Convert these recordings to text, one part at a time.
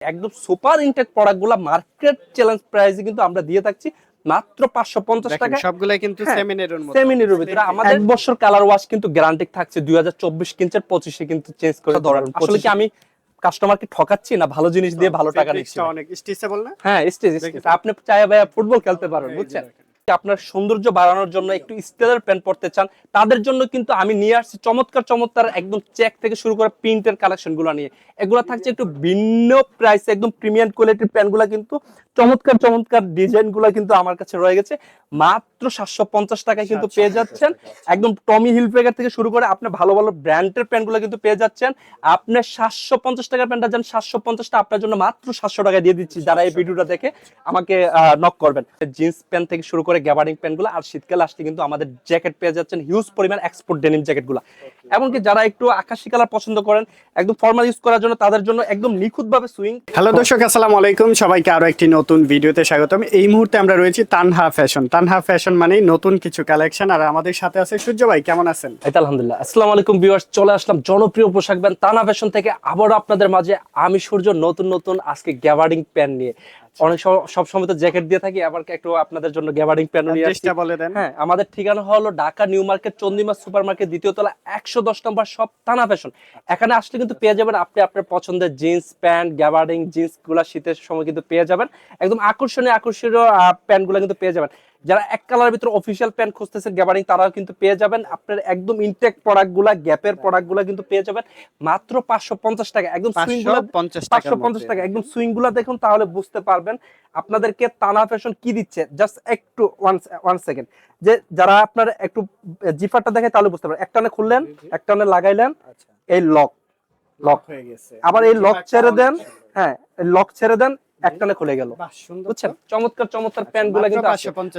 একদম super intact প্রোডাক্টগুলো market challenge প্রাইসে কিন্তু আমরা দিয়ে থাকছি মাত্র পাঁচশো পঞ্চাশ টাকা সবগুলাই কিন্তু হ্যাঁ, সেমিনারের মতো। সেমিনির ভিতরে। আমাদের এক বছর কালার ওয়াশ কিন্তু গ্যারান্টি থাকছে দুই হাজার চব্বিশ কিনছের পঁচিশে কিন্তু চেঞ্জ করে ধরার আসলে কি আমি কাস্টমারকে ঠকাচ্ছি না? ভালো জিনিস দিয়ে ভালো টাকা নিচ্ছি অনেক স্টিচেবল না। হ্যাঁ স্টেজ স্টেজ আপনি চাই ভাইয়া ফুটবল খেলতে পারেন বুঝছেন? আপনার সৌন্দর্য বাড়ানোর জন্য একটু স্টাইলের প্যান্ট পরতে চান তাদের জন্য কিন্তু আমি নিয়ে আসছি চমৎকার চমৎকার একদম চেক থেকে শুরু করে প্রিন্টের কালেকশনগুলো নিয়ে। এগুলো থাকছে একটু ভিন্ন প্রাইসে একদম প্রিমিয়াম কোয়ালিটির প্যান্টগুলা কিন্তু চমৎকার চমৎকার ডিজাইনগুলা কিন্তু আমার কাছে রয়ে গেছে। মাত্র সাতশো পঞ্চাশ টাকায় কিন্তু পেয়ে যাচ্ছেন। একদম টমি হিলফেগার থেকে শুরু করে আপনি ভালো ভালো ব্র্যান্ডের প্যান্টগুলো কিন্তু পেয়ে যাচ্ছেন। আপনি সাতশো পঞ্চাশ টাকার প্যান্টটা যান সাতশো পঞ্চাশটা আপনার জন্য মাত্র সাতশো টাকা দিয়ে দিচ্ছি। যারা এই ভিডিওটা দেখে আমাকে নক করবেন। জিন্স প্যান্ট থেকে শুরু করে গ্যাবার্ডিং প্যান্টগুলো আর শীতকালে আসলে কিন্তু আমাদের জ্যাকেট পেয়ে যাচ্ছেন হিউজ পরিমাণ এক্সপোর্ট ডেনিম জ্যাকেটগুলো। এমনকি যারা একটু আকাশি কালার পছন্দ করেন একদম ফর্মাল ইউজ করার জন্য তাদের জন্য একদম নিখুঁত ভাবে সুইং হ্যালো দর্শক আসসালামু আলাইকুম। সবাইকে আরও একটি নতুন ভিডিওতে স্বাগতম। এই মুহূর্তে আমরা রয়েছি তানহা ফ্যাশন তানহা ফ্যাশন মানেই নতুন কিছু কালেকশন আর আমাদের সাথে আছে সূর্য ভাই কেমন আছেন? এই আলহামদুলিল্লাহ। আসসালামু আলাইকুম ভিউয়ার্স চলে আসলাম জনপ্রিয় পোশাক ব্যান্ড তানা ফ্যাশন থেকে। আবারও আপনাদের মাঝে আমি সূর্য নতুন নতুন আজকে গ্যাবারিং প্যান্ট নিয়ে। অনেক সব সময় তো জ্যাকেট দিয়ে থাকি আবার একটু আপনাদের জন্য গ্যাবারিং প্যানেল নিয়ে আসছি। চেষ্টা বলে দেন। হ্যাঁ আমাদের ঠিকানা হলো Dhaka new market Chandima super market দ্বিতীয় তলা একশো দশ নম্বর সব থানা ফ্যাশন এখানে আসলে কিন্তু পেয়ে যাবেন আপনি আপনার পছন্দের জিন্স প্যান্ট গ্যাবারিং জিন্সগুলা শীতের সময় কিন্তু পেয়ে যাবেন। একদম আকর্ষণীয় আকর্ষণীয় প্যান্টগুলা কিন্তু পেয়ে যাবেন। যারা এক কালারের ভিতরে অফিসিয়াল প্যান্ট খুঁজতেছেন গ্যাবারিং তারাও কিন্তু পেয়ে যাবেন। আপনার একদম ইনটেক প্রোডাক্টগুলা গ্যাপের প্রোডাক্টগুলা কিন্তু পেয়ে যাবেন। মাত্র পাঁচশো পঞ্চাশ টাকা একদম পাঁচশো পঞ্চাশ টাকা একদম সুইংগুলা দেখুন তাহলে বুঝতে পারবেন। আপনাদেরকে তানা ফ্যাশন কি দিচ্ছে? জাস্ট একটু ওয়ান ওয়ান সেকেন্ড যে যারা আপনার একটু জিফারটা দেখে তাহলে বুঝতে পারবেন। একটানে খুললেন একটানে লাগাইলেন এই লক লক হয়ে গেছে। আবার এই লক ছেড়ে দেন হ্যাঁ লক ছেড়ে দেন খুলে গেল। বুঝছেন? চমৎকার চমৎকার প্যান্টগুলো কিন্তু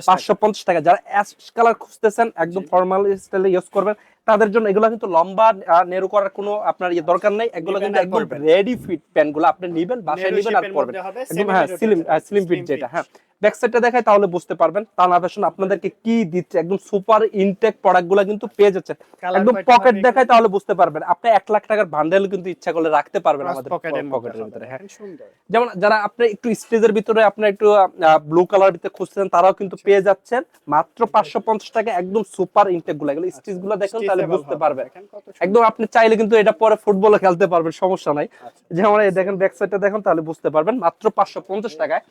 পাঁচশো পঞ্চাশ টাকা। যারা অ্যাশ কালার খুঁজতেছেন একদম ফর্মাল স্টাইলে ইউজ করবেন তাদের জন্য এগুলো কিন্তু লম্বা নেরু করার কোনো আপনার ইয়ে দরকার নেই। এগুলো কিন্তু একদম রেডি ফিট প্যান্টগুলো আপনি নিবেন বাসায় নিবেন আর পরবেন একদম হ্যাঁ স্লিম স্লিম ফিট যেটা হ্যাঁ। ব্যাক সাইডটা দেখায় তাহলে বুঝতে পারবেন তানা ফ্যাশন আপনাদেরকে কি দিচ্ছে। একদম সুপার ইনটেক প্রোডাক্টগুলো কিন্তু পেয়ে যাচ্ছেন। একদম পকেট দেখায় তাহলে বুঝতে পারবেন। আপনি এক লাখ টাকার বান্ডেল কিন্তু ইচ্ছা করলে রাখতে পারবেন আমাদের পকেটের ভিতরে হ্যাঁ। সুন্দর। যেমন যারা আপনি একটু স্টেজের ভিতরে আপনার একটু ব্লু কালার ভিতরে খুঁজছেন তারাও কিন্তু পেয়ে যাচ্ছেন। মাত্র পাঁচশো পঞ্চাশ টাকা একদম সুপার ইনটেকগুলো। এগুলো স্টিচগুলো দেখুন তাহলে বুঝতে পারবেন। একদম আপনি চাইলে কিন্তু এটা পরে ফুটবলে খেলতে পারবেন সমস্যা নাই। যেমন এই দেখেন ব্যাক সাইডটা দেখুন তাহলে বুঝতে পারবেন। মাত্র পাঁচশো পঞ্চাশ টাকায়।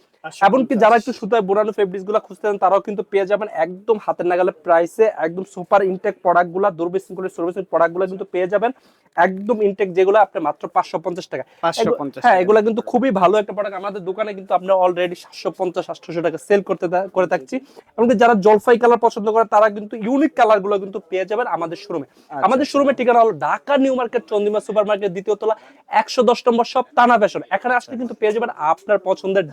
এমনকি যারা একটু সুতায় বোনানো ফেব্রিক্সগুলা খুঁজতেন তারাও কিন্তু পেয়ে যাবেন একদম হাতের নাগালে প্রাইসে একদম সুপার ইনটেক প্রোডাক্টগুলা দুর্বিশৃঙ্খলের সার্ভিসিং প্রোডাক্টগুলা কিন্তু পেয়ে যাবেন একদম ইনটেক যেগুলো আপনি মাত্র পাঁচশো পঞ্চাশ টাকা। 550 হ্যাঁ। এগুলো কিন্তু খুবই ভালো একটা প্রোডাক্ট আমাদের দোকানে কিন্তু আমরা অলরেডি সাতশো পঞ্চাশ আটশো টাকা সেল করতে করে থাকছি। এমনকি যারা জলফাই কালার পছন্দ করে তারা কিন্তু ইউনিক কালারগুলো কিন্তু পেয়ে যাবেন আমাদের শোরুমে আমাদের শোরুমের ঠিকানা হলো Dhaka new market Chandima super market দ্বিতীয় তলা একশো দশ নম্বর সব টানা ফ্যাশন এখানে আসলে কিন্তু পেয়ে যাবেন আপনার পছন্দের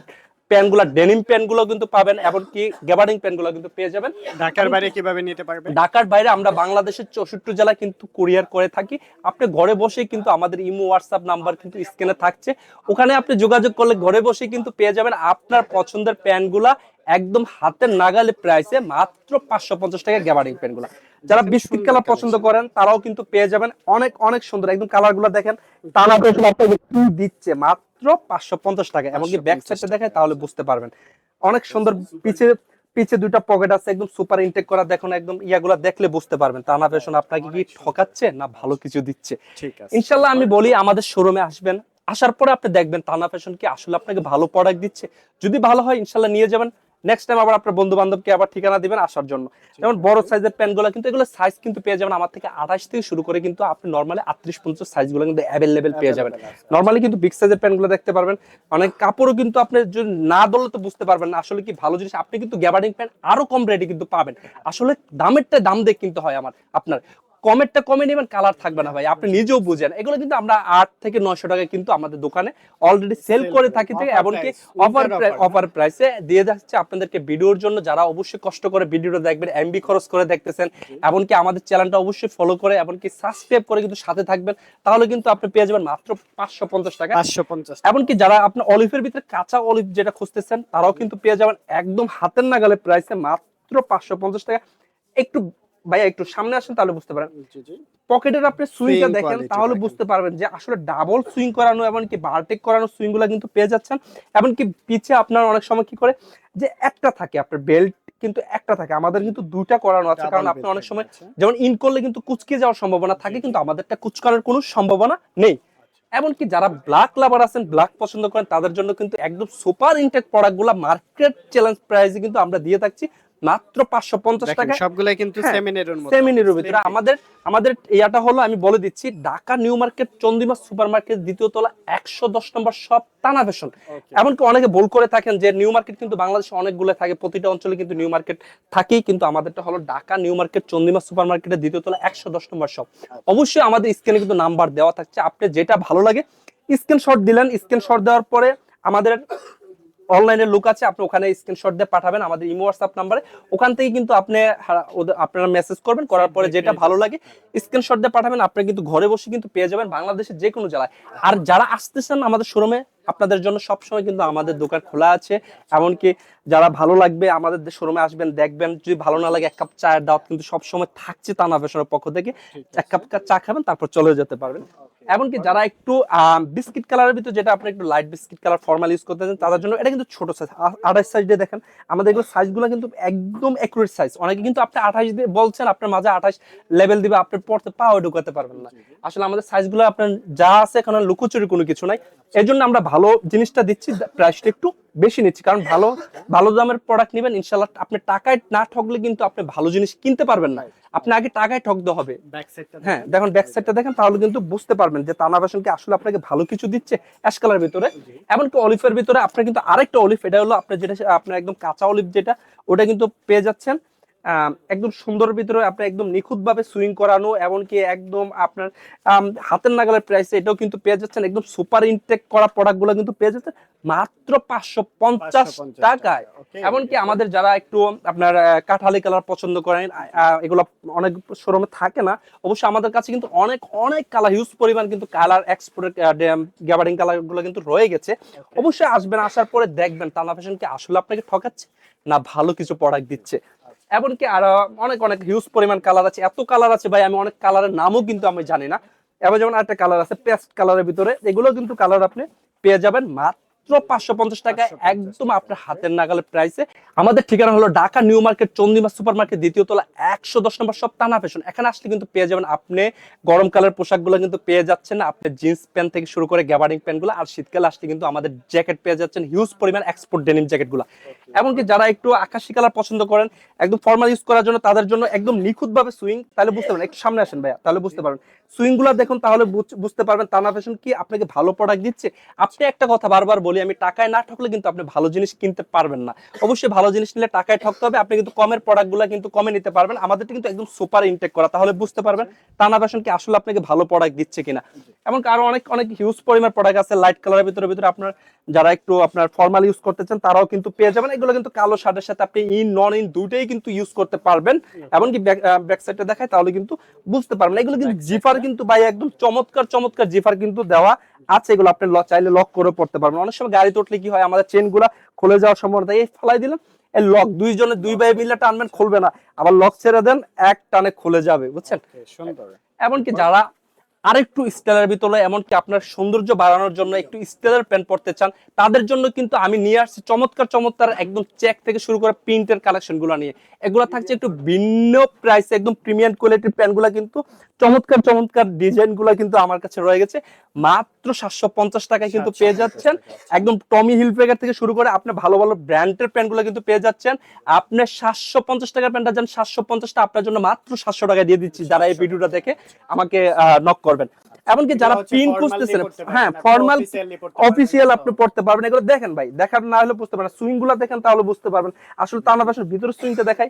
প্যান্টগুলা ডেনিম প্যান্টগুলো কিন্তু পাবেন এমনকি গ্যাবার্ডিং প্যান্টগুলো কিন্তু পেয়ে যাবেন। ঢাকার বাইরে কীভাবে নিতে পারবে ঢাকার বাইরে আমরা বাংলাদেশের চৌষট্টি জেলা কিন্তু কুরিয়ার করে থাকি। আপনি ঘরে বসে কিন্তু আমাদের ইমো হোয়াটসঅ্যাপ নাম্বার কিন্তু স্ক্রিনে থাকছে। ওখানে আপনি যোগাযোগ করলে ঘরে বসে কিন্তু পেয়ে যাবেন আপনার পছন্দের প্যান্টগুলা একদম হাতের নাগালে প্রাইসে মাত্র পাঁচশো পঞ্চাশ টাকা গ্যাবারিং প্যান্টগুলা যারা বিস্কিট কালার পছন্দ করেন তারাও কিন্তু পেয়ে যাবেন। অনেক অনেক সুন্দর একদম কালারগুলা দেখেন কি দিচ্ছে মাত্র পাঁচশো পঞ্চাশ টাকা এমনকি ব্যাক সাইডটা দেখায় তাহলে বুঝতে পারবেন। অনেক সুন্দর পিছে পিছে দুইটা পকেট আছে একদম সুপার ইনটেক করা দেখুন একদম ইয়াগুলা দেখলে বুঝতে পারবেন। তা না ফ্যাশন আপনাকে কি ঠকাচ্ছে না ভালো কিছু দিচ্ছে? ইনশাল্লাহ আমি বলি আমাদের শোরুমে আসবেন আসার পরে আপনি দেখবেন তানা ফ্যাশন কি আসলে আপনাকে ভালো প্রোডাক্ট দিচ্ছে। যদি ভালো হয় ইনশাল্লাহ নিয়ে যাবেন। নেক্সট টাইম আবার আপনার বন্ধু বান্ধবকে আবার ঠিকানা দিবেন আসার জন্য। যেমন বড় সাইজের প্যান্টগুলো কিন্তু এগুলো সাইজ কিন্তু পেয়ে যাবেন। আমার থেকে আঠাশ থেকে শুরু করে কিন্তু আপনি নর্মালি আটত্রিশ পঞ্চাশ সাইজগুলো কিন্তু অ্যাভেলেবেল পেয়ে যাবেন। নর্মালি কিন্তু বিগ সাইজের প্যান্টগুলো দেখতে পারবেন। অনেক কাপড়ও কিন্তু আপনি যদি না ধরলে তো বুঝতে পারবেন না। আসলে কি ভালো জিনিস? আপনি কিন্তু গ্যাবার্ডিং প্যান্ট আরও কম রেটে কিন্তু পাবেন। আসলে দামেরটা দাম দিয়ে কিনতে হয় আমার আপনার। কমেরটা কমে নেবেন কালার থাকবে না ভাই। আপনি নিজেও বুঝেন। এগুলো কিন্তু আমরা আট থেকে নয়শো টাকা কিন্তু আমাদের দোকানে অলরেডি সেল করে থাকি থেকে। এমনকি অফার অফার প্রাইসে দিয়ে যাচ্ছে আপনাদেরকে ভিডিওর জন্য। যারা অবশ্যই কষ্ট করে ভিডিওটা দেখবেন এমবি খরচ করে দেখতেছেন এমনকি আমাদের চ্যানেলটা অবশ্যই ফলো করে এমনকি সাবস্ক্রাইব করে কিন্তু সাথে থাকবেন তাহলে কিন্তু আপনি পেয়ে যাবেন মাত্র পাঁচশো পঞ্চাশ টাকা। পাঁচশো পঞ্চাশ এমনকি যারা আপনার অলিভের ভিতরে কাঁচা অলিভ যেটা খুঁজতেছেন তারাও কিন্তু পেয়ে যাবেন একদম হাতের নাগালে প্রাইসে মাত্র পাঁচশো পঞ্চাশ টাকা। একটু ভাইয়া একটু সামনে আসেন তাহলে বুঝতে পারেন। পকেটের আপনি সুইংটা দেখেন তাহলে বুঝতে পারবেন যে আসলে ডাবল সুইং করানো এমনকি বারটেক করানো সুইংগুলা কিন্তু পেয়ে যাচ্ছেন। এমনকি পিছে আপনার অনেক সময় কি করে যে একটা থাকে আপনার বেল্ট কিন্তু একটা থাকে আমাদের কিন্তু দুইটা করানো আছে কারণ আপনি অনেক সময় যেমন ইন করলে কিন্তু কুচকে যাওয়ার সম্ভাবনা থাকে কিন্তু আমাদেরটা কুচকানোর কোনো সম্ভাবনা নেই। এমনকি যারা ব্ল্যাক লাভার আছেন ব্ল্যাক পছন্দ করেন তাদের জন্য কিন্তু একদম সুপার ইনটেক প্রোডাক্টগুলো মার্কেট চ্যালেঞ্জ প্রাইসে কিন্তু আমরা দিয়ে থাকছি। মাত্র পাঁচশো পঞ্চাশ টাকা সবগুলাই কিন্তু হ্যাঁ, সেমিনির ভিতরে। আমাদের আমাদের ইয়াটা হলো আমি বলে দিচ্ছি Dhaka new market Chandima super market দ্বিতীয় তলা একশো দশ নম্বর সব টানা ফ্যাশন। এমনকি অনেকে ভুল করে থাকেন যে নিউ মার্কেট কিন্তু বাংলাদেশে অনেকগুলো থাকে প্রতিটা অঞ্চলে কিন্তু নিউ মার্কেট থাকেই কিন্তু আমাদেরটা হলো Dhaka new market Chandima super মার্কেটের দ্বিতীয় তলা একশো দশ নম্বর সব অবশ্যই আমাদের স্ক্রিনে কিন্তু নাম্বার দেওয়া থাকছে আপনি যেটা ভালো লাগে স্ক্রিনশট দিলেন স্ক্রিনশট দেওয়ার পরে আমাদের অনলাইনে লুক আছে আপনি ওখানে স্ক্রিনশট দিয়ে পাঠাবেন আমাদের ইমো হোয়াটসঅ্যাপ নাম্বারে ওখান থেকে কিন্তু আপনি আপনারা মেসেজ করবেন করার পরে যেটা ভালো লাগে স্ক্রিনশট দিয়ে পাঠাবেন। আপনি কিন্তু ঘরে বসে কিন্তু পেয়ে যাবেন বাংলাদেশের যে কোনো জেলায়। আর যারা আসতেছেন আমাদের শোরুমে আপনাদের জন্য সবসময় কিন্তু আমাদের দোকান খোলা আছে। এমনকি যারা ভালো লাগবে আমাদের শোরুমে আসবেন দেখবেন যদি ভালো না লাগে এক কাপ চায়ের দাওয়াত কিন্তু সবসময় থাকছে তানা ফ্যাশনের পক্ষ থেকে। এক কাপ চা খাবেন তারপর চলে যেতে পারবেন। এমনকি যারা একটু বিস্কিট কালারের ভিতরে যেটা আপনি একটু light biscuit colour formal use করতে চান তাদের জন্য এটা কিন্তু ছোট সাইজ আঠাশ সাইজ দিয়ে দেখেন আমাদের এগুলো সাইজগুলো কিন্তু একদম একুরেট সাইজ অনেকে কিন্তু আপনি আঠাশ দিয়ে বলছেন আপনার মাঝে আঠাশ লেভেল দিবে আপনি পড়তে পাও ঢুকাতে পারবেন না। আসলে আমাদের সাইজগুলো আপনার যা আছে এখানে লুকোচুরি কোনো কিছু নাই। এর জন্য আমরা ভালো জিনিসটা দিচ্ছি প্রাইসটা একটু বেশি নিচ্ছি। কারণ ভালো ভালো দামের প্রোডাক্ট নেবেন ইনশাল্লাহ আপনি টাকায় না ঠকলে কিন্তু আপনি ভালো জিনিস কিনতে পারবেন না। আপনি আগে টাকায় ঠকতে হবে। হ্যাঁ দেখুন ব্যাক সাইডটা দেখেন তাহলে কিন্তু বুঝতে পারবেন যে তানা ফ্যাশন কি আসলে আপনাকে ভালো কিছু দিচ্ছে অ্যাশ কালার ভিতরে। এমনকি অলিফের ভিতরে আপনার কিন্তু আরেকটা অলিভ এটা হলো আপনার যেটা আপনার একদম কাঁচা অলিভ যেটা ওটা কিন্তু পেয়ে যাচ্ছেন। একদম সুন্দর ভিতরে আপনি একদম নিখুঁত ভাবে সুইং করানো এমনকি একদম আপনার হাতের নাগালের প্রাইসে এটাও কিন্তু পেয়ে যাচ্ছেন। একদম সুপার ইনটেক করা প্রোডাক্টগুলো কিন্তু পেয়ে যাচ্ছেন মাত্র পাঁচশো পঞ্চাশ টাকায়। এমনকি আমাদের যারা একটু আপনার কাঠালি কালার পছন্দ করেন এগুলো অনেক শোরুমে থাকে না অবশ্যই আমাদের কাছে কিন্তু অনেক অনেক কালার হিউজ পরিমাণ কিন্তু কালার এক্সপোর্ট গ্যাবারিং কালারগুলো কিন্তু রয়ে গেছে। অবশ্যই আসবেন আসার পরে দেখবেন তানা ফ্যাশন কি আসলে আপনাকে ঠকাচ্ছে না ভালো কিছু প্রোডাক্ট দিচ্ছে। এমনকি আরও অনেক অনেক হিউজ পরিমাণ কালার আছে। এত কালার আছে ভাই আমি অনেক কালারের নামও কিন্তু আমি জানি না। এবার যেমন একটা কালার আছে পেস্ট কালারের ভিতরে। এগুলো কিন্তু কালার আপনি পেয়ে যাবেন মাত্র পাঁচশো পঞ্চাশ টাকায় একদম আপনার হাতের নাগালের প্রাইসে আমাদের ঠিকানা হলো Dhaka new market Chandima super market দ্বিতীয় তলা একশো দশ নম্বর সব টানা ফ্যাশন। এখানে আসলে কিন্তু পেয়ে যাবেন আপনি গরমকালের পোশাকগুলো কিন্তু পেয়ে যাচ্ছেন আপনি জিন্স প্যান্ট থেকে শুরু করে গ্যাবারিং প্যান্টগুলো আর শীতকালে আসলে কিন্তু আমাদের জ্যাকেট পেয়ে যাচ্ছেন হিউজ পরিমাণ এক্সপোর্ট ডেনিম জ্যাকেটগুলো। এমনকি যারা একটু আকাশি কালার পছন্দ করেন একদম ফর্মাল ইউজ করার জন্য তাদের জন্য একদম নিখুঁত ভাবে সুইং তাহলে বুঝতে পারবেন একটু সামনে আসেন ভাইয়া তাহলে বুঝতে পারবেন। সুইংগুলা দেখুন তাহলে বুঝ- বুঝতে পারবেন টানা ফ্যাশন কি আপনাকে ভালো প্রোডাক্ট দিচ্ছে। আপনি একটা কথা বারবার বলি আমি টাকায় না ঠকলে কিন্তু আপনি ভালো জিনিস কিনতে পারবেন না। অবশ্যই ভালো জিনিস নিলে টাকায় ঠকতে হবে। আপনি কিন্তু কমের প্রোডাক্টগুলা কিন্তু কমে নিতে পারবেন। আমাদেরটা কিন্তু একদম সুপার ইনটেক করা। তাহলে বুঝতে পারবেন টানা ফ্যাশন কি আসলে আপনাকে ভালো প্রোডাক্ট দিচ্ছে কিনা। এমন আরও অনেক অনেক হিউজ পরিমাণ প্রোডাক্ট আছে লাইট কালারের ভিতরে ভিতরে আপনার যারা একটু আপনার ফর্মাল ইউজ করতে চান তারাও কিন্তু পেয়ে যাবেন। এগুলো কিন্তু কালো শার্টের সাথে আপনি ইন নন ইন দুইটাই কিন্তু ইউজ করতে পারবেন। এমনকি ব্যাক সাইডটা দেখায় তাহলে কিন্তু বুঝতে পারবেন। এগুলো কিন্তু জিফার কিন্তু ভাই একদম চমৎকার চমৎকার জিফার কিন্তু দেওয়া আছে। এগুলো আপনি চাইলে লক করে পড়তে পারবেন। অনেক সময় গাড়িতে উঠলে কি হয় আমাদের চেনগুলা খুলে যাওয়ার সম্ভাবনা এই ফেলাই দিলাম। এই লক দুইজনে দুই ভাই মিলে টানবেন খুলবে না। আবার লক ছেড়ে দেন এক টানে খুলে যাবে বুঝছেন? এমনকি যারা আরেকটু স্টাইলের ভিতরে এমনকি আপনার সৌন্দর্য বাড়ানোর জন্য একটু স্টেলার প্যান্ট পরতে চান তাদের জন্য কিন্তু আমি নিয়ে আসছি চমৎকার চমৎকার একদম চেক থেকে শুরু করে প্রিন্টের কালেকশনগুলো নিয়ে। এগুলো থাকছে একটু ভিন্ন প্রাইসে একদম প্রিমিয়াম কোয়ালিটির প্যান্টগুলা কিন্তু চমৎকার চমৎকার ডিজাইনগুলা কিন্তু আমার কাছে রয়ে গেছে। মাত্র সাতশো পঞ্চাশ টাকায় কিন্তু পেয়ে যাচ্ছেন। একদম টমি হিল হিলফেগার থেকে শুরু করে আপনি ভালো ভালো ব্র্যান্ডের প্যান্টগুলো কিন্তু পেয়ে যাচ্ছেন। আপনি সাতশো পঞ্চাশ টাকার প্যান্টটা যান সাতশো পঞ্চাশটা আপনার জন্য মাত্র সাতশো টাকা দিয়ে দিচ্ছি। যারা এই ভিডিওটা দেখে আমাকে নক করবেন এমনকি যারা পিন খুঁজতেছেন পারবেন, হ্যাঁ ফর্মাল পারবেন। অফিসিয়াল আপনি পড়তে পারবেন। এগুলো দেখেন ভাই দেখার না হলে বুঝতে পারবেন সুইংগুলা দেখেন তাহলে বুঝতে পারবেন। আসলে তানা বাসার ভিতরে সুইংটা দেখাই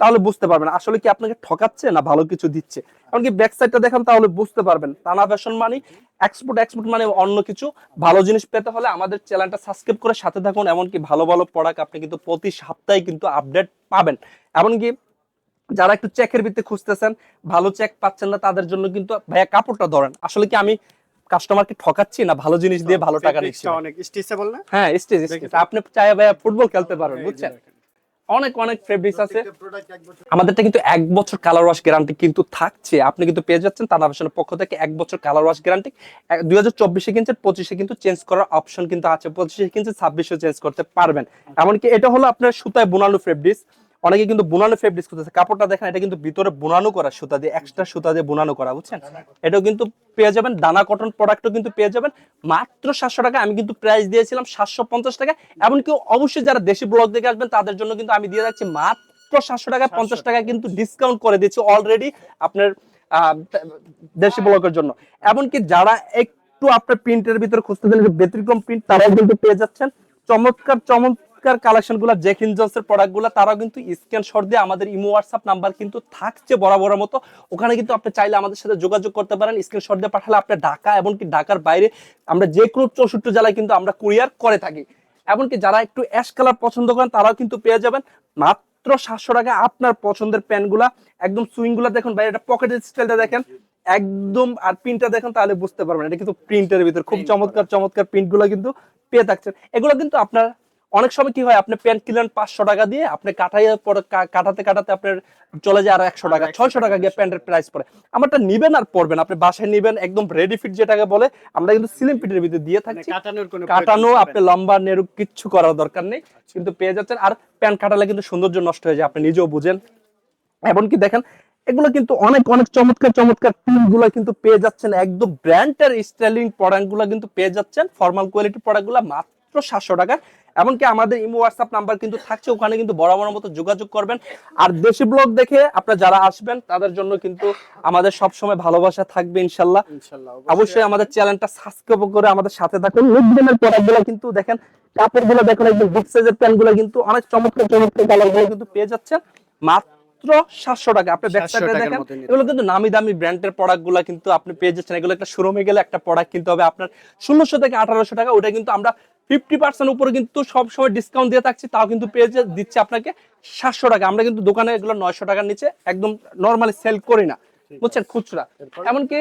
তাহলে বুঝতে পারবেন। আসলে কি আপনাকে ঠকাচ্ছে না ভালো কিছু দিচ্ছে? এমনকি ব্যাক সাইডটা দেখান তাহলে বুঝতে পারবেন। তানা ফ্যাশন মানে এক্সপোর্ট এক্সপোর্ট মানে অন্য কিছু। ভালো জিনিস পেতে হলে আমাদের চ্যানেলটা সাবস্ক্রাইব করে সাথে থাকুন। এমনকি ভালো ভালো প্রোডাক্ট আপনি কিন্তু প্রতি সপ্তাহে কিন্তু আপডেট পাবেন। এমনকি যারা একটু চেকের ভিত্তি খুঁজতেছেন ভালো চেক পাচ্ছেন না তাদের জন্য কিন্তু ভাইয়া কাপড়টা ধরেন। আসলে কি আমি কাস্টমারকে ঠকাচ্ছি না? ভালো জিনিস দিয়ে ভালো টাকা নিচ্ছি অনেক স্টিচেবল না? হ্যাঁ স্টেজ দেখি আপনি চাই ভাইয়া ফুটবল খেলতে যে বুঝছেন? অনেক অনেক ফেব্রিক্স আছে। আমাদেরটা কিন্তু এক বছর কালার ওয়াশ গ্যারান্টি কিন্তু থাকছে। আপনি কিন্তু পেয়ে যাচ্ছেন তার আবাসনের পক্ষ থেকে এক বছর কালার ওয়াশ গ্যারান্টি দুই হাজার চব্বিশে কিনছেন পঁচিশে কিন্তু চেঞ্জ করার অপশন কিন্তু আছে। পঁচিশে কিনছেন ছাব্বিশে চেঞ্জ করতে পারবেন। এমনকি এটা হলো আপনার সুতায় বোনানো ফেব্রিক্স অনেকে কিন্তু বোনানো ফেব্রিক্স করতেছে। কাপড়টা দেখেন এটা কিন্তু ভিতরে বোনানো করা সুতা দিয়ে এক্সট্রা সুতা দিয়ে বোনানো করা বুঝছেন? এটাও কিন্তু পেয়ে যাবেন দানা কটন প্রোডাক্টও কিন্তু পেয়ে যাবেন। মাত্র সাতশো টাকা আমি কিন্তু প্রাইস দিয়েছিলাম সাতশো পঞ্চাশ টাকা এমনকি অবশ্যই যারা দেশি ব্লগ দেখে আসবেন তাদের জন্য কিন্তু আমি দিয়ে যাচ্ছি মাত্র সাতশো টাকা পঞ্চাশ টাকা। কিন্তু ডিসকাউন্ট করে দিচ্ছি অলরেডি আপনার আহ, দেশি ব্লগের জন্য। এমনকি যারা একটু আপনার প্রিন্টের ভিতরে খুঁজতে দিলেন ব্যতিক্রম প্রিন্ট তারাও কিন্তু পেয়ে যাচ্ছেন। চমৎকার চমৎকার কালেকশনগুলা জ্যাকিন জন্সের প্রোডাক্টগুলা তারাও কিন্তু স্ক্রিনশট দিয়ে আমাদের ইমো হোয়াটসঅ্যাপ নাম্বার কিন্তু থাকছে বরাবর মতো। ওখানে কিন্তু আপনি চাইলে আমাদের সাথে যোগাযোগ করতে পারেন স্ক্রিনশট দিয়ে পাঠালে আপনি ঢাকা এমনকি ঢাকার বাইরে আমরা যে কোনো চৌষট্টি জেলায় কিন্তু আমরা কুরিয়ার করে থাকি। এমনকি যারা একটু অ্যাশ কালার পছন্দ করেন তারাও কিন্তু পেয়ে যাবেন। মাত্র সাতশো টাকা আপনার পছন্দের প্যান্টগুলা একদম সুইংগুলা দেখুন ভাই এটা পকেটের স্টাইলটা দেখেন। একদম আর প্রিন্টটা দেখেন তাহলে বুঝতে পারবেন এটা কিন্তু প্রিন্টের ভিতর। খুব চমৎকার চমৎকার প্রিন্টগুলো কিন্তু পেয়ে থাকছেন। এগুলো কিন্তু আপনার অনেক সময় কি হয় আপনি প্যান্ট কিনলেন পাঁচশো টাকা দিয়ে আপনি কাটাই পরে কাটাতে কাটাতে আপনার চলে যায় আর একশো টাকা ছয়শো টাকা গিয়ে প্যান্টের প্রাইস পড়ে। আমারটা নিবেন আর পড়বেন আপনি বাসায় নিবেন একদম রেডি ফিট যেটাকে বলে আমরা কিন্তু সিলিম ফিটের ভিতরে দিয়ে কাটানোর কোনো কাটানো আপনি লম্বা নেরু কিচ্ছু করার দরকার নেই কিন্তু পেয়ে যাচ্ছেন। আর প্যান্ট কাটালে কিন্তু সৌন্দর্য নষ্ট হয়ে যায় আপনি নিজেও বুঝেন। এমনকি দেখেন এগুলো কিন্তু অনেক অনেক চমৎকার চমৎকারগুলো কিন্তু পেয়ে যাচ্ছেন একদম ব্র্যান্ডের স্টাইলিং প্রোডাক্টগুলো কিন্তু পেয়ে যাচ্ছেন ফর্মাল কোয়ালিটি প্রোডাক্টগুলো মাত্র সাতশো টাকা এমনকি আমাদের ইমো হোয়াটসঅ্যাপ নাম্বার কিন্তু থাকছে ওখানে কিন্তু বরাবর মতো যোগাযোগ করবেন। আর দেশি ব্লগ দেখে আপনারা যারা আসবেন তাদের জন্য কিন্তু আমাদের সব সময় ভালোবাসা থাকবে ইনশাল্লাহ। ইনশাআল্লাহ অবশ্যই। আমাদের চ্যানেলটা সাবস্ক্রাইব করে আমাদের সাথে থাকুন। লুকডেনের প্রোডাক্টগুলো কিন্তু দেখেন কাপড়গুলো দেখুন একদম বিগ সাইজের প্যান্টগুলো কিন্তু অনেক চমৎকার চমৎকার কালারগুলো কিন্তু পেয়ে যাচ্ছেন। মাত্র সাতশো টাকা। আপনি ব্যাক 700 সাইডে টাকার দেখেন এগুলো কিন্তু নামি দামি ব্র্যান্ডের প্রোডাক্টগুলো কিন্তু আপনি পেয়ে যাচ্ছেন। এগুলো একটা শোরুমে গেলে একটা প্রোডাক্ট কিনতে হবে। আপনার ষোলোশো থেকে আঠারোশো টাকা ওটা কিন্তু আমরা ফিফটি পার্সেন্ট উপরে কিন্তু সব সময় ডিসকাউন্ট দিয়ে থাকছি তাও কিন্তু পেয়ে দিচ্ছে আপনাকে সাতশো টাকা। আমরা কিন্তু দোকানে এগুলো নয়শো টাকার নিচে একদম নর্মালি সেল করি না। বুঝছেন? খুচরা। এমনকি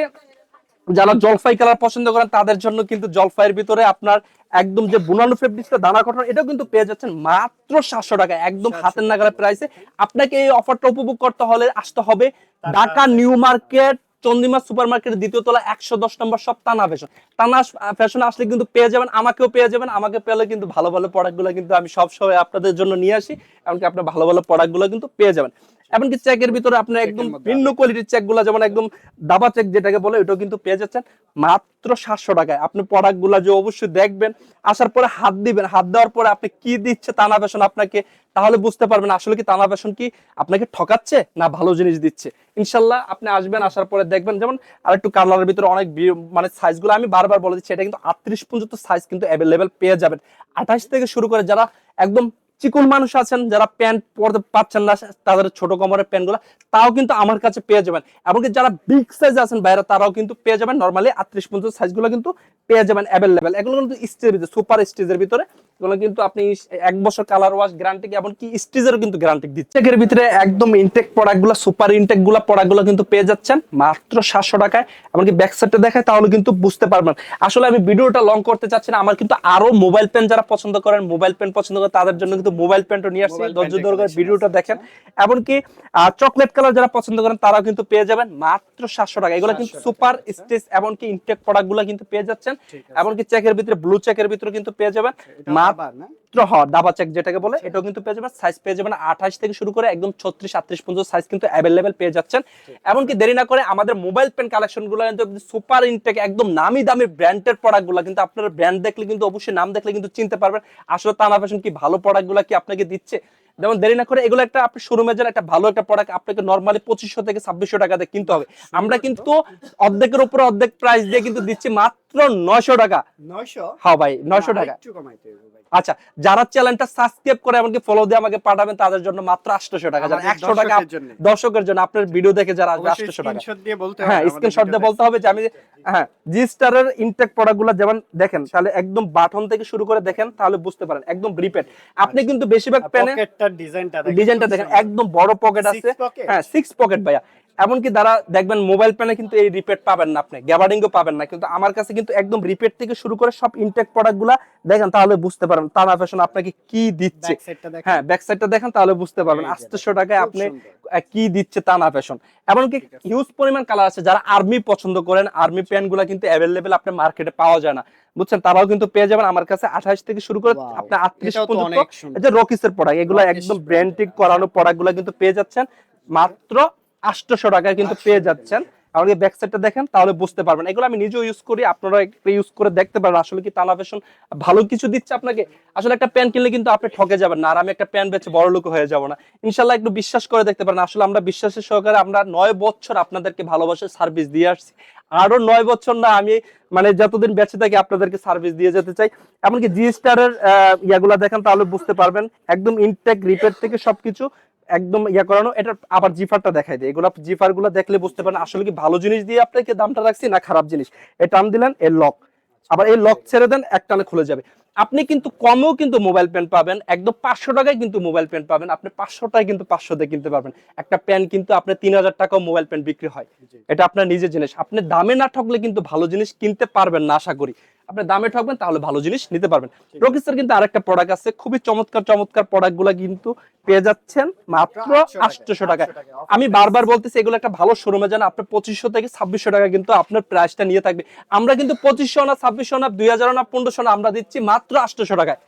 যারা জলফাই কালার পছন্দ করেন তাদের জন্য কিন্তু জলফাইয়ের ভিতরে আপনার একদম যে বুনানো ফেব্রিক্সটা দানা কটন এটাও কিন্তু পেয়ে যাচ্ছেন মাত্র সাতশো টাকা। একদম হাতের নাগালের প্রাইসে আপনাকে এই অফারটা উপভোগ করতে হলে আসতে হবে Dhaka new market Chandima super মার্কেটের দ্বিতীয় তলা একশো দশ নম্বর সব টানা ফ্যাশন টানা ফ্যাশন আসলে কিন্তু পেয়ে যাবেন, আমাকেও পেয়ে যাবেন, আমাকে পেলে কিন্তু ভালো ভালো প্রোডাক্টগুলো কিন্তু আমি সবসময় আপনাদের জন্য নিয়ে আসি, এমনকি আপনার ভালো ভালো প্রোডাক্টগুলো কিন্তু পেয়ে যাবেন। এমনকি চেকের ভিতরে আপনার একদম ভিন্ন কোয়ালিটির চেকগুলা যেমন একদম দাবা চেক যেটাকে বলে ওটাও কিন্তু পেয়ে যাচ্ছেন মাত্র সাতশো টাকায়। আপনি প্রোডাক্টগুলা যে অবশ্যই দেখবেন আসার পরে হাত দিবেন। হাত দেওয়ার পরে আপনি কি দিচ্ছে তানা ফ্যাশন আপনাকে তাহলে বুঝতে পারবেন আসলে কি তানা ফ্যাশন কি আপনাকে ঠকাচ্ছে না ভালো জিনিস দিচ্ছে। ইনশাল্লাহ আপনি আসবেন আসার পরে দেখবেন। যেমন আর একটু কালারের ভিতরে অনেক মানে সাইজগুলো আমি বারবার বলে দিচ্ছি এটা কিন্তু আটত্রিশ পর্যন্ত সাইজ কিন্তু অ্যাভেলেবেল পেয়ে যাবেন। আঠাশ থেকে শুরু করে যারা একদম চিকন মানুষ আছেন, যারা প্যান্ট পরতে পাচ্ছেন না, তাদের ছোট কমরের প্যান্টগুলো, তাও কিন্তু আমার কাছে পেয়ে যাবেন। এমনকি যারা বিগ সাইজ আছেন বাইরে তারাও কিন্তু পেয়ে যাবেন। নর্মালি আটত্রিশ পঞ্চাশ সাইজগুলো কিন্তু পেয়ে যাবেন অ্যাভেলেবেল এগুলো কিন্তু স্টেজের ভিতরে সুপার স্টেজের ভিতরে এগুলো কিন্তু আপনি এক বছর কালার ওয়াশ গ্যারান্টি এমনকি স্টেজেরও কিন্তু গ্যারান্টি দিচ্ছে। এর ভিতরে একদম ইনটেক প্রোডাক্টগুলা সুপার ইনটেকগুলা প্রোডাক্ট কিন্তু পেয়ে যাচ্ছেন মাত্র সাতশো টাকায়। এমনকি ব্যাক সাইডটা দেখায় তাহলে কিন্তু বুঝতে পারবেন। আসলে আমি ভিডিওটা লং করতে চাচ্ছি না আমার কিন্তু আরও মোবাইল পেন যারা পছন্দ করেন মোবাইল পেন পছন্দ করেন তাদের জন্য কিন্তু মোবাইল পেনটা নিয়ে আসছি। ধৈর্য ধরে ভিডিওটা দেখেন। এমনকি চকলেট কালার যারা পছন্দ করেন তারাও কিন্তু পেয়ে যাবেন মাত্র সাতশো টাকা। এগুলো কিন্তু সুপার স্টেজ এমনকি ইনটেক প্রোডাক্টগুলো কিন্তু পেয়ে যাচ্ছেন। এমনকি চেকের ভিতরে ব্লু চেকের ভিতরে কিন্তু পেয়ে যাবেন। মাত্র আবার না? মাত্র হ দাবা চেক যেটাকে বলে এটাও কিন্তু পেয়ে যাবেন। সাইজ পেয়ে যাবেন আঠাশ থেকে শুরু করে একদম ছত্রিশ আটত্রিশ পর্যন্ত সাইজ কিন্তু অ্যাভেলেবেল পেয়ে যাচ্ছেন। এমনকি দেরি না করে আমাদের মোবাইল পেন কালেকশন কিন্তু সুপার ইনটেক একদম নামি দামি ব্র্যান্ডের প্রোডাক্ট কিন্তু আপনার ব্র্যান্ড দেখলে কিন্তু অবশ্যই নাম দেখলে কিন্তু চিনতে পারবেন। আসলে তানা ফ্যাশন কি ভালো প্রোডাক্ট কি আপনাকে দিচ্ছে? যেমন দেরি না করে এগুলো একটা আপনি শোরুমে যান একটা ভালো একটা প্রোডাক্ট আপনাকে নর্মালি পঁচিশশো থেকে ছাব্বিশশো টাকাতে কিনতে হবে। আমরা কিন্তু অর্ধেকের উপরে অর্ধেক প্রাইস দিয়ে কিন্তু দিচ্ছি মাত্র নয়শো টাকা। 900 হ্যাঁ ভাই নয়শো টাকা। আচ্ছা যারা চ্যানেলটা সাবস্ক্রাইব করে এমনকি ফলো দিয়ে আমাকে পাঠাবেন তাদের জন্য মাত্র আটশো টাকা। যারা আমাদের একশো টাকা দর্শকের জন্য। আপনার ভিডিও দেখে যারা আসবে অবশ্যই আটশো টাকা। স্ক্রিনশট দিয়ে বলতে হবে হ্যাঁ স্ক্রিনশট দিয়ে বলতে হবে যে আমি হ্যাঁ জি স্টারের ইনটেক প্রোডাক্টগুলো যেমন দেখেন তাহলে একদম বাটন থেকে শুরু করে দেখেন তাহলে বুঝতে পারেন একদম রিপেট আপনি কিন্তু বেশিরভাগ পেনে পকেটটার ডিজাইনটা দেখেন। ডিজাইনটা দেখেন একদম বড় পকেট আছে। হ্যাঁ সিক্স পকেট ভাইয়া। এমনকি যারা দেখবেন মোবাইল প্যানে কিন্তু এই রিপেট পাবেন না আপনি গ্যাবার্ডিংও পাবেন না। কিন্তু আমার কাছে কিন্তু একদম রিপেট থেকে শুরু করে সব ইনটেক প্রোডাক্টগুলা দেখেন তাহলে বুঝতে পারবেন তানা ফ্যাশন আপনাকে কি দিচ্ছে। হ্যাঁ ব্যাক সাইডটা দেখেন তাহলে বুঝতে পারবেন। আটশো টাকায় আপনি কি দিচ্ছে তানা ফ্যাশন এমনকি হিউজ পরিমাণ কালার আছে যারা আর্মি পছন্দ করেন আর্মি প্যান্টগুলা কিন্তু অ্যাভেলেবেল আপনার মার্কেটে পাওয়া যায় না। বুঝছেন? তারাও কিন্তু পেয়ে যাবেন আমার কাছে আঠাশ থেকে শুরু করে আপনার আটত্রিশ পর্যন্ত রকিসের প্রোডাক্ট এগুলো একদম ব্র্যান্ডিং করানো প্রোডাক্টগুলো কিন্তু পেয়ে যাচ্ছেন। মাত্র আটশোশো টাকায় কিন্তু পেয়ে যাচ্ছেন। আমাকে ব্যাক সাইডটা দেখেন তাহলে বুঝতে পারবেন। এগুলো আমি নিজেও ইউজ করি আপনারা একটু ইউজ করে দেখতে পারেন। আসলে কি ফ্যাশন ভালো কিছু দিচ্ছে আপনাকে? আসলে একটা প্যান্ট কিনলে কিন্তু আপনি ঠকে যাবেন না আর আমি একটা প্যান্ট বেচে বড় লোক হয়ে যাব না। ইনশাল্লাহ একটু বিশ্বাস করে দেখতে পারেন। আসলে আমরা বিশ্বাসের সহকারে আমরা নয় বছর আপনাদেরকে ভালোবাসার সার্ভিস দিয়ে আসছি। আরও নয় বছর না আমি মানে যতদিন বেঁচে থাকি আপনাদেরকে সার্ভিস দিয়ে যেতে চাই। এমনকি জি স্টারের ইয়াগুলা দেখেন তাহলে বুঝতে পারবেন। একদম ইনটেক রিপেয়ার থেকে সবকিছু একদম ইয়া করানো এটা আবার জিফারটা দেখাই দেয় এগুলো জিফারগুলো দেখলে বুঝতে পারেন আসলে কি ভালো জিনিস দিয়ে আপনাকে দামটা রাখছি না খারাপ জিনিস। এ টান দিলেন এর লক। আবার এই লক ছেড়ে দেন এক টানে খুলে যাবে। আপনি কিন্তু কমেও কিন্তু মোবাইল প্যান্ট পাবেন একদম পাঁচশো টাকায় কিন্তু মোবাইল প্যান্ট পাবেন। আপনি পাঁচশো টাকায় কিন্তু পাঁচশো দিয়ে কিনতে পারবেন। একটা প্যান্ট কিন্তু আপনার তিন হাজার টাকাও মোবাইল প্যান্ট বিক্রি হয়। এটা আপনার নিজের জিনিস। আপনি দামে না ঠকলে কিন্তু ভালো জিনিস কিনতে পারবেন না আশা করি। আপনি দামে ঠকবেন তাহলে ভালো জিনিস নিতে পারবেন। রকিসের কিন্তু আরেকটা প্রোডাক্ট আছে খুবই চমৎকার চমৎকার প্রোডাক্টগুলা কিন্তু পেয়ে যাচ্ছেন মাত্র আটশোশো টাকায় আমি বারবার বলতেছি এগুলো একটা ভালো শোরুমে যান আপনার পঁচিশশো থেকে ছাব্বিশশো টাকা কিন্তু আপনার প্রাইসটা নিয়ে থাকবে। আমরা কিন্তু পঁচিশশো না ছাব্বিশশো না দুই হাজার না পনেরোশো না আমরা দিচ্ছি মাত্র আটশোশো টাকায়।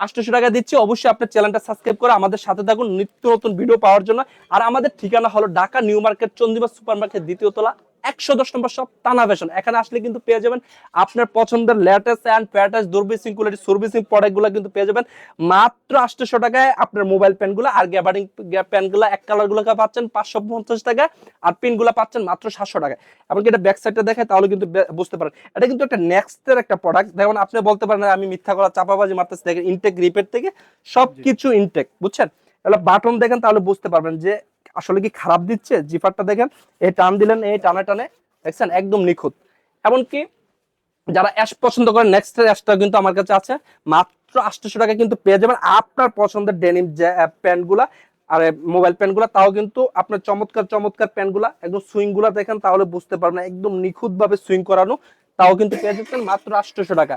আটশোশো টাকা দিচ্ছি অবশ্যই আপনার চ্যানেলটা সাবস্ক্রাইব করে আমাদের সাথে থাকুন নিত্য নতুন ভিডিও পাওয়ার জন্য। আর আমাদের ঠিকানা হলো Dhaka new market Chandima super market দ্বিতীয় তলা। একশো দশ নম্বর সব টানা ফ্যাশন এখানে আসলে কিন্তু পেয়ে যাবেন আপনার পছন্দের লেটেস্ট অ্যান্ড প্যাটাস দুর্বিসিং কোয়ালিটি সার্ভিসিং প্রোডাক্টগুলো কিন্তু পেয়ে যাবেন। মাত্র আটশোশো টাকায় আপনার মোবাইল প্যান্টগুলো আর গ্যাবারিং প্যান্টগুলো এক কালারগুলোকে পাচ্ছেন পাঁচশো পঞ্চাশ টাকা আর পিনগুলো পাচ্ছেন মাত্র সাতশো টাকায়। এমনকি এটা ব্যাক সাইডটা দেখায় তাহলে কিন্তু বুঝতে পারেন। এটা কিন্তু একটা নেক্সটের একটা প্রোডাক্ট যেমন আপনি বলতে পারেন, আমি মিথ্যা করা চাপাবাজি মারতেছি, দেখেন ইনটেক রিপের থেকে সবকিছু ইনটেক বুঝছেন? এগুলো বাটন দেখেন তাহলে বুঝতে পারবেন যে আসলে কি খারাপ দিচ্ছে? জিফারটা দেখেন, এই টান দিলেন, এই টানে টানে, দেখছেন? একদম নিখুঁত। এমনকি যারা অ্যাশ পছন্দ করেন, নেক্সট অ্যাশটা কিন্তু আমার কাছে আছে। মাত্র আটশোশো টাকা কিন্তু পেয়ে যাবেন আপনার পছন্দের ডেনিম প্যান্টগুলা, আর মোবাইল প্যান্টগুলা, তাও কিন্তু আপনার চমৎকার চমৎকার প্যান্টগুলা, একদম সুইংগুলা দেখেন, তাহলে বুঝতে পারবেন, একদম নিখুঁত ভাবে সুইং করানো, তাও কিন্তু পেয়ে যাচ্ছেন মাত্র আটশোশো টাকা।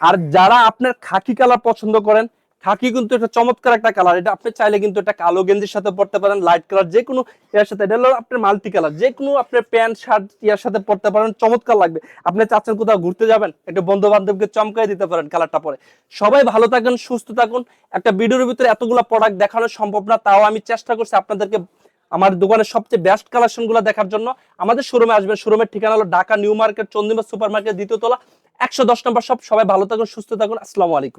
আর যারা আপনার খাকি কালার পছন্দ করেন খাকি কিন্তু এটা চমৎকার একটা কালার এটা আপনি চাইলে কিন্তু এটা কালো গেঞ্জির সাথে পড়তে পারেন লাইট কালার যে কোনো ইয়ার সাথে। এটা হলো আপনার মাল্টি কালার যে কোনো আপনার প্যান্ট শার্ট ইয়ার সাথে পড়তে পারেন, চমৎকার লাগবে। আপনি চাচ্ছেন কোথাও ঘুরতে যাবেন, একটু বন্ধু বান্ধবকে চমকাই দিতে পারেন কালারটা পরে। সবাই ভালো থাকুন, সুস্থ থাকুন। একটা ভিডিওর ভিতরে এতগুলো প্রোডাক্ট দেখানো সম্ভব না, তাও আমি চেষ্টা করছি আপনাদেরকে আমার দোকানের সবচেয়ে বেস্ট কালেকশনগুলো দেখার জন্য। আমাদের শোরুমে আসবেন শোরুমের ঠিকানা হলো Dhaka new market, Chandima super market দ্বিতীয় তলা, একশো দশ নম্বর সব সবাই ভালো থাকুন, সুস্থ থাকুন। আসসালামু আলাইকুম।